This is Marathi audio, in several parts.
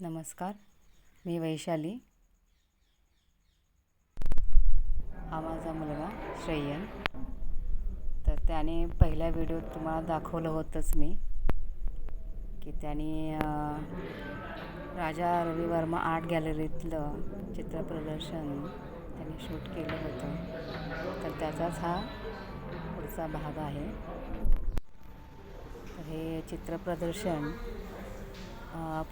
नमस्कार मी वैशाली. हा माझा मुलगा श्रेयन. तर त्याने पहिल्या व्हिडिओत तुम्हाला दाखवलं होतंच मी की त्याने राजा रवी वर्मा आर्ट गॅलरीतलं चित्रप्रदर्शन त्याने शूट केलं होतं. तर त्याचाच हा पुढचा भाग आहे. तर हे चित्रप्रदर्शन प्रदर्शन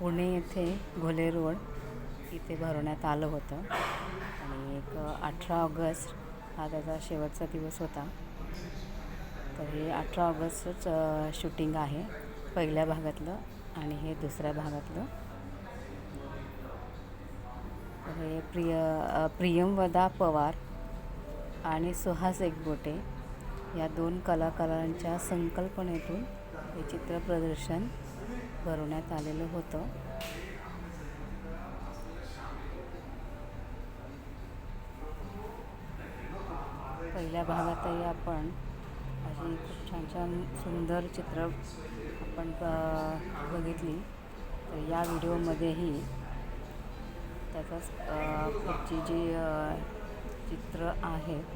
पुणे येथे घोले रोड इथे भरवण्यात आलं होतं. आणि एक अठरा ऑगस्ट हा त्याचा शेवटचा दिवस होता. तर हे अठरा ऑगस्टच शूटिंग आहे पहिल्या भागातलं आणि हे दुसऱ्या भागातलं. तर हे प्रिय प्रियमवदा पवार आणि सुहास एकबोटे या दोन कलाकारांच्या संकल्पनेतून हे चित्र प्रदर्शन भरवण्यात आलेलं होतं. पहिल्या भागातही आपण अशी खूप छान छान सुंदर चित्र आपण ब- बघितली. तर या व्हिडिओमध्येही त्याचाच पुढची जी चित्र आहेत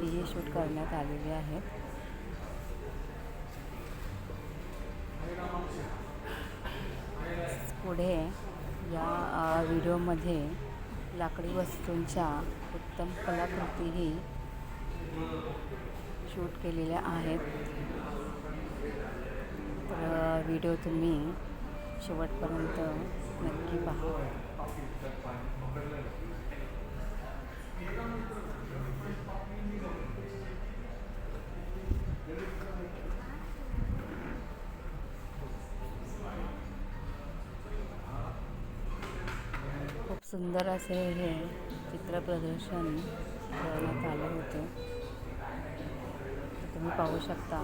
तीही शूट करण्यात आलेली आहेत पुढे या व्हिडिओमध्ये लाकडी वस्तूंच्या उत्तम कलाकृतीही शूट केलेल्या आहेत. तर व्हिडिओ तुम्ही शेवटपर्यंत नक्की पहा खूप सुंदर असे हे चित्र प्रदर्शन करण्यात आलं होते. तुम्ही पाहू शकता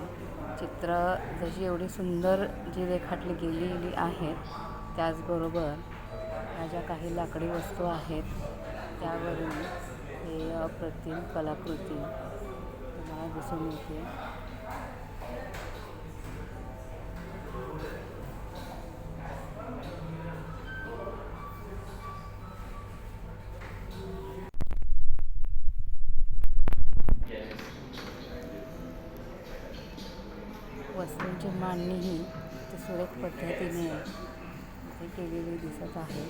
चित्र जशी एवढी सुंदर जी रेखाटली गेलेली आहेत त्याचबरोबर ह्या ज्या काही लाकडी वस्तू आहेत त्यावरून हे अप्रतिम कलाकृती तुम्हाला दिसून येते. वस्तूंची मांडणीही सुरेख पद्धतीने इथे केलेली दिसत आहे.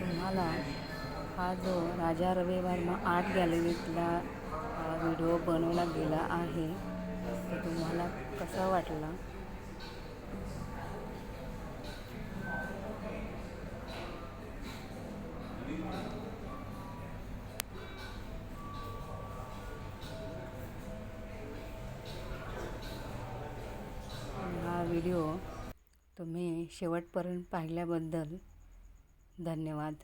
तुम्हाला हा जो राजा रवी वर्मा आर्ट गॅलरीतला व्हिडिओ बनवला गेला आहे तो तुम्हाला कसा वाटला? व्हिडिओ तुम्ही शेवटपर्यंत पाहिल्याबद्दल धन्यवाद.